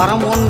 நீலி வரம் ஒன்று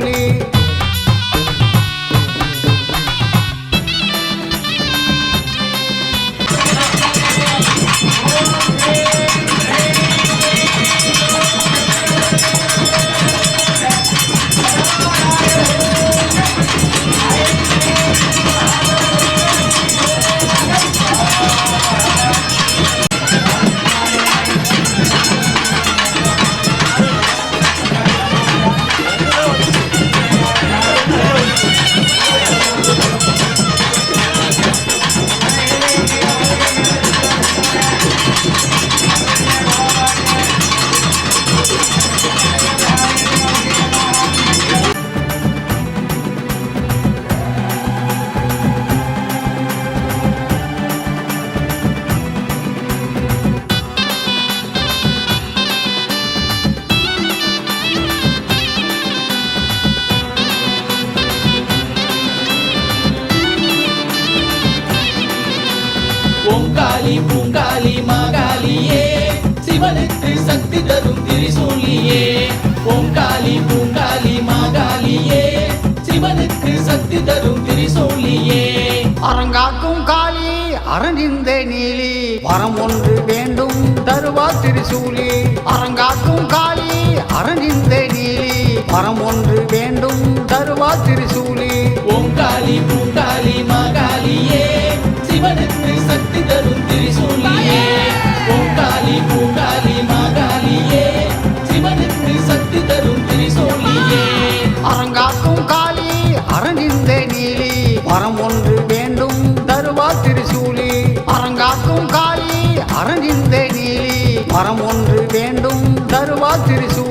அணிந்த நீலி. வரம் ஒன்று வேண்டும் தருவா திரிசூலி. அரங்காக்கும் காளி அரணிந்த நீலி. வரம் ஒன்று வேண்டும் தருவா திரிசூலி. வேண்டும் தருவா திரிசூலி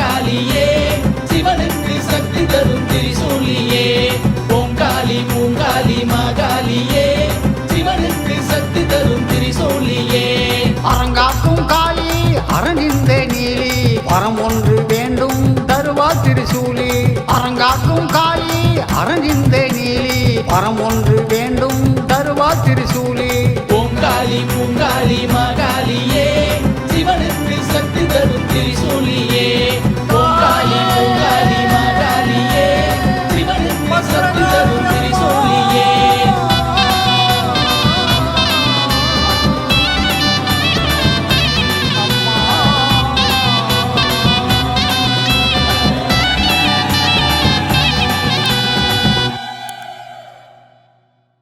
அரங்கிந்த நீலி பரம் ஒன்று வேண்டும் தருவா திருசூலி. பூங்காலி பூங்காளி மகாலியே சிவனுக்கு சக்தி தரும் திருசூலியே.